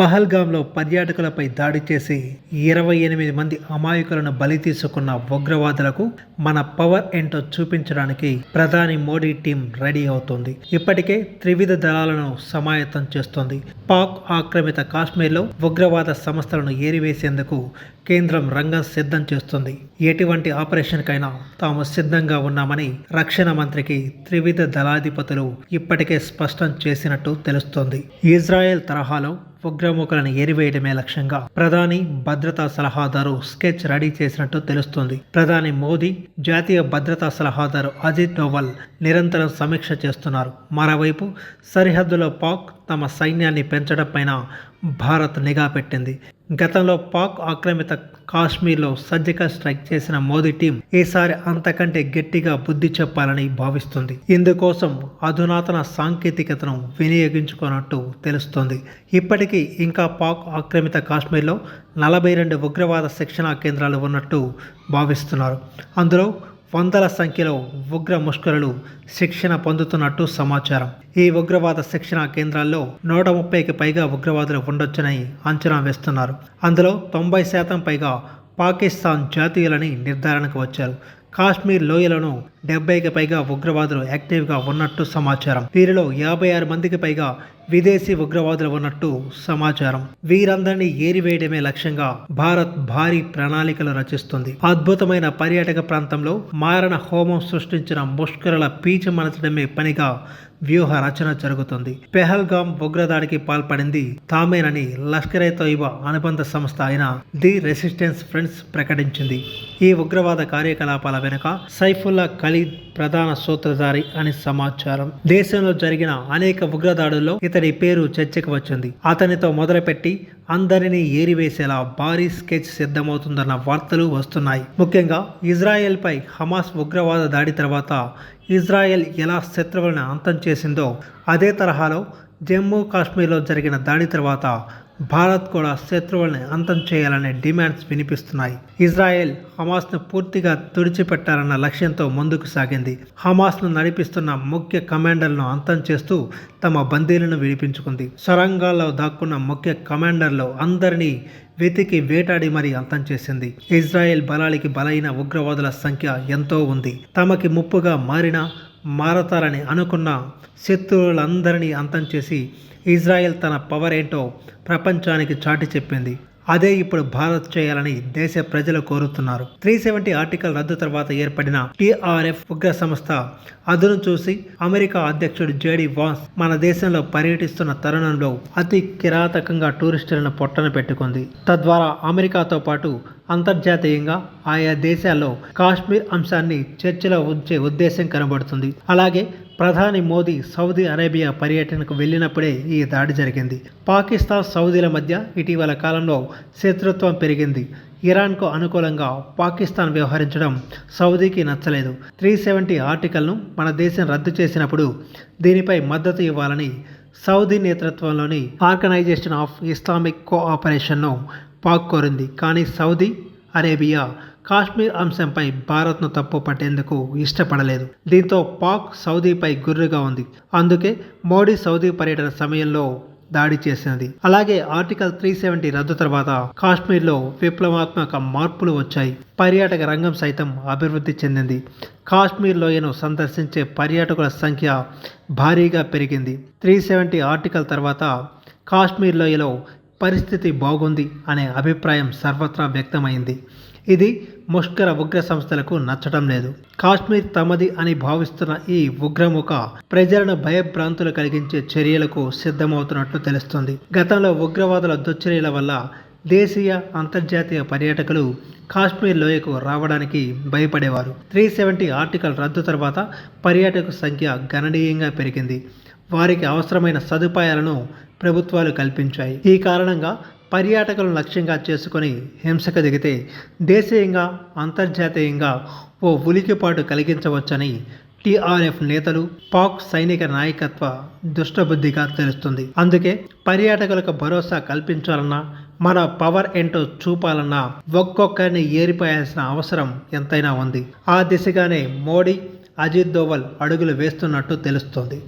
పహల్గాంలో పర్యాటకులపై దాడి చేసి ఇరవై ఎనిమిది మంది అమాయకులను బలి తీసుకున్న ఉగ్రవాదులకు మన పవర్ ఏంటో చూపించడానికి ప్రధాని మోడీ టీం రెడీ అవుతుంది. ఇప్పటికే త్రివిధ దళాలను సమాయత్తం చేస్తోంది. పాక్ ఆక్రమిత కాశ్మీర్లో ఉగ్రవాద సంస్థలను ఏరివేసేందుకు కేంద్రం రంగం సిద్ధం చేస్తుంది. ఎటువంటి ఆపరేషన్కైనా తాము సిద్ధంగా ఉన్నామని రక్షణ మంత్రికి త్రివిధ దళాధిపతులు ఇప్పటికే స్పష్టం చేసినట్టు తెలుస్తోంది. ఇజ్రాయెల్ తరహాలో ఉగ్రముఖులను ఏరివేయడమే లక్ష్యంగా ప్రధాని భద్రతా సలహాదారు స్కెచ్ రెడీ చేసినట్టు తెలుస్తుంది. ప్రధాని మోదీ జాతీయ భద్రతా సలహాదారు అజిత్ డోవల్ నిరంతరం సమీక్ష చేస్తున్నారు. మరోవైపు సరిహద్దులో పాక్ తమ సైన్యాన్ని పెంచడం పైన భారత్ నిఘా పెట్టింది. గతంలో పాక్ ఆక్రమిత కాశ్మీర్లో సర్జికల్ స్ట్రైక్ చేసిన మోదీ టీం ఈసారి అంతకంటే గట్టిగా బుద్ధి చెప్పాలని భావిస్తుంది. ఇందుకోసం అధునాతన సాంకేతికతను వినియోగించుకున్నట్టు తెలుస్తోంది. ఇప్పటికీ ఇంకా పాక్ ఆక్రమిత కాశ్మీర్లో నలభై రెండు ఉగ్రవాద శిక్షణా కేంద్రాలు ఉన్నట్టు భావిస్తున్నారు. అందులో వందల సంఖ్యలో ఉగ్ర ముష్కరులు శిక్షణ పొందుతున్నట్టు సమాచారం. ఈ ఉగ్రవాద శిక్షణ కేంద్రాల్లో నూట ముప్పైకి పైగా ఉగ్రవాదులు ఉండొచ్చని అంచనా వేస్తున్నారు. అందులో తొంభై శాతం పైగా పాకిస్తాన్ జాతీయులని నిర్ధారణకు వచ్చారు. కాశ్మీర్ లోయలను డెబ్బైకి పైగా ఉగ్రవాదులు యాక్టివ్గా ఉన్నట్టు సమాచారం. వీరిలో యాభై ఆరు మందికి పైగా విదేశీ ఉగ్రవాదులు ఉన్నట్టు సమాచారం. వీరందరినీ ఏరివేయడమే లక్ష్యంగా భారత్ భారీ ప్రణాళికలు రచిస్తుంది. అద్భుతమైన పర్యాటక ప్రాంతంలో మారణ హోమం సృష్టించిన ముష్కరుల పీచు మనచడమే పనిగా వ్యూహ రచన జరుగుతుంది. పెహల్గాం ఉగ్రదాడికి పాల్పడింది తామేనని లష్కరే తోయిబా అనుబంధ సంస్థ అయిన ది రెసిస్టెన్స్ ఫ్రెండ్స్ ప్రకటించింది. ఈ ఉగ్రవాద కార్యకలాపాల వెనుక సైఫుల్లా ఖలీద్ ప్రధాన సూత్రధారి అని సమాచారం. దేశంలో జరిగిన అనేక ఉగ్రదాడుల్లో ఇతడి పేరు చర్చకు వచ్చింది. అతనితో మొదలుపెట్టి అందరినీ ఏరివేసేలా భారీ స్కెచ్ సిద్ధమవుతుందన్న వార్తలు వస్తున్నాయి. ముఖ్యంగా ఇజ్రాయెల్పై హమాస్ ఉగ్రవాద దాడి తర్వాత ఇజ్రాయెల్ ఎలా శత్రువులను అంతం చేసిందో అదే తరహాలో జమ్మూ కాశ్మీర్లో జరిగిన దాడి తర్వాత భారత్ కూడా శత్రువుల్ని అంతం చేయాలనే డిమాండ్స్ వినిపిస్తున్నాయి. ఇజ్రాయెల్ హమాస్ను పూర్తిగా తుడిచిపెట్టాలన్న లక్ష్యంతో ముందుకు సాగింది. హమాస్ను నడిపిస్తున్న ముఖ్య కమాండర్లను అంతం చేస్తూ తమ బందీలను విడిపించుకుంది. సొరంగాల్లో దాక్కున్న ముఖ్య కమాండర్లు అందరినీ వెతికి వేటాడి మరీ అంతం చేసింది. ఇజ్రాయెల్ బలానికి బలైన ఉగ్రవాదుల సంఖ్య ఎంతో ఉంది. తమకి ముప్పుగా మారినా మారతారని అనుకున్న శత్రువులందరినీ అంతం చేసి ఇజ్రాయెల్ తన పవర్ ఏంటో ప్రపంచానికి చాటి చెప్పింది. అదే ఇప్పుడు భారత్ చేయాలని దేశ ప్రజలు కోరుతున్నారు. త్రీ సెవెంటీ ఆర్టికల్ రద్దు తర్వాత ఏర్పడిన టీఆర్ఎఫ్ ఉగ్ర సంస్థ అదును చూసి అమెరికా అధ్యక్షుడు జేడీ వాన్స్ మన దేశంలో పర్యటిస్తున్న తరుణంలో అతి కిరాతకంగా టూరిస్టులను పొట్టన పెట్టుకుంది. తద్వారా అమెరికాతో పాటు అంతర్జాతీయంగా ఆయా దేశాల్లో కాశ్మీర్ అంశాన్ని చర్చలో ఉంచే ఉద్దేశం కనబడుతుంది. అలాగే ప్రధాని మోదీ సౌదీ అరేబియా పర్యటనకు వెళ్ళినప్పుడే ఈ దాడి జరిగింది. పాకిస్తాన్ సౌదీల మధ్య ఇటీవల కాలంలో శత్రుత్వం పెరిగింది. ఇరాన్కు అనుకూలంగా పాకిస్తాన్ వ్యవహరించడం సౌదీకి నచ్చలేదు. త్రీ సెవెంటీ ఆర్టికల్ను మన దేశం రద్దు చేసినప్పుడు దీనిపై మద్దతు ఇవ్వాలని సౌదీ నేతృత్వంలోని ఆర్గనైజేషన్ ఆఫ్ ఇస్లామిక్ కోఆపరేషన్ను పాక్ కోరింది కానీ సౌదీ అరేబియా కాశ్మీర్ అంశంపై భారత్ను తప్పు పట్టేందుకు ఇష్టపడలేదు. దీంతో పాక్ సౌదీపై గుర్రుగా ఉంది. అందుకే మోడీ సౌదీ పర్యటన సమయంలో దాడి చేసినది. అలాగే ఆర్టికల్ త్రీ సెవెంటీ రద్దు తర్వాత కాశ్మీర్లో విప్లవాత్మక మార్పులు వచ్చాయి. పర్యాటక రంగం సైతం అభివృద్ధి చెందింది. కాశ్మీర్ లోయను సందర్శించే పర్యాటకుల సంఖ్య భారీగా పెరిగింది. త్రీ సెవెంటీ ఆర్టికల్ తర్వాత కాశ్మీర్ లోయలో పరిస్థితి బాగుంది అనే అభిప్రాయం సర్వత్రా వ్యక్తమైంది. ఇది ముష్కర ఉగ్ర సంస్థలకు నచ్చడం లేదు. కాశ్మీర్ తమది అని భావిస్తున్న ఈ ఉగ్రముఖ ప్రజలను భయభ్రాంతులు కలిగించే చర్యలకు సిద్ధమవుతున్నట్లు తెలుస్తుంది. గతంలో ఉగ్రవాదుల దుశ్చర్యల వల్ల దేశీయ అంతర్జాతీయ పర్యాటకులు కాశ్మీర్ లోయకు రావడానికి భయపడేవారు. త్రీ సెవెంటీ ఆర్టికల్ రద్దు తర్వాత పర్యాటక సంఖ్య గణనీయంగా పెరిగింది. వారికి అవసరమైన సదుపాయాలను ప్రభుత్వాలు కల్పించాయి. ఈ కారణంగా పర్యాటకులను లక్ష్యంగా చేసుకొని హింసకు దిగితే దేశీయంగా అంతర్జాతీయంగా ఓ ఉలికిపాటు కలిగించవచ్చని టీఆర్ఎఫ్ నేతలు పాక్ సైనిక నాయకత్వ దుష్టబుద్ధిగా తెలుస్తుంది. అందుకే పర్యాటకులకు భరోసా కల్పించాలన్నా మన పవర్ ఏంటో చూపాలన్నా ఒక్కొక్కరిని ఏరిపోయాల్సిన అవసరం ఎంతైనా ఉంది. ఆ దిశగానే మోడీ అజిత్ దోవల్ అడుగులు వేస్తున్నట్టు తెలుస్తోంది.